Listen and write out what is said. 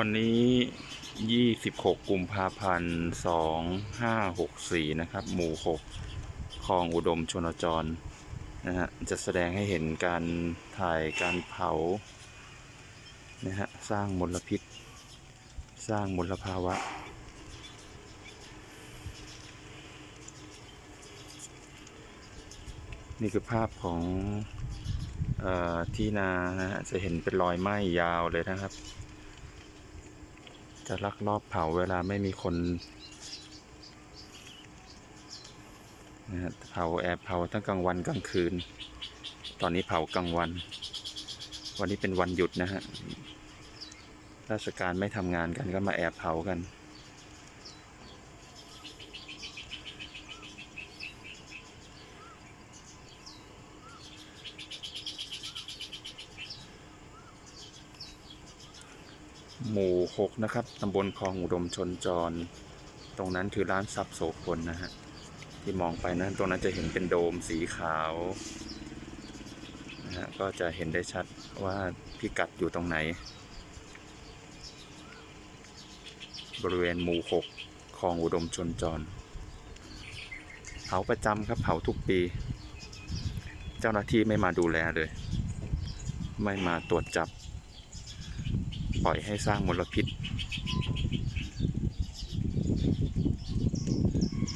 วันนี้ 26 กุมภาพันธ์ 2564 นะครับ หมู่ 6 คลองอุดมชนจร นะฮะ จะแสดงให้เห็นการถ่ายการเผา นะฮะ สร้างมลพิษ สร้างมลภาวะ นี่คือภาพของอที่นา นะฮะ จะเห็นเป็นรอยไหม้ยาวเลยนะครับ จะลักลอบเผาเวลาไม่มีคนนะฮะเผาแอบเผาทั้งกลางวันกลางคืน ตอนนี้เผากลางวัน วันนี้เป็นวันหยุดนะฮะ ราชการไม่ทำงานกันก็มาแอบเผากัน หมู่หกนะครับตำบลคลองอุดมชนจร ตรงนั้นคือร้านซับโสพลนะฮะ ที่มองไปนั้นตรงนั้นจะเห็นเป็นโดมสีขาวนะฮะก็จะเห็นได้ชัดว่าพิกัดอยู่ตรงไหน บริเวณหมู่หกคลองอุดมชนจร เผาประจำครับเผาทุกปี เจ้าหน้าที่ไม่มาดูแลเลย ไม่มาตรวจจับ ปล่อยให้สร้างมลพิษ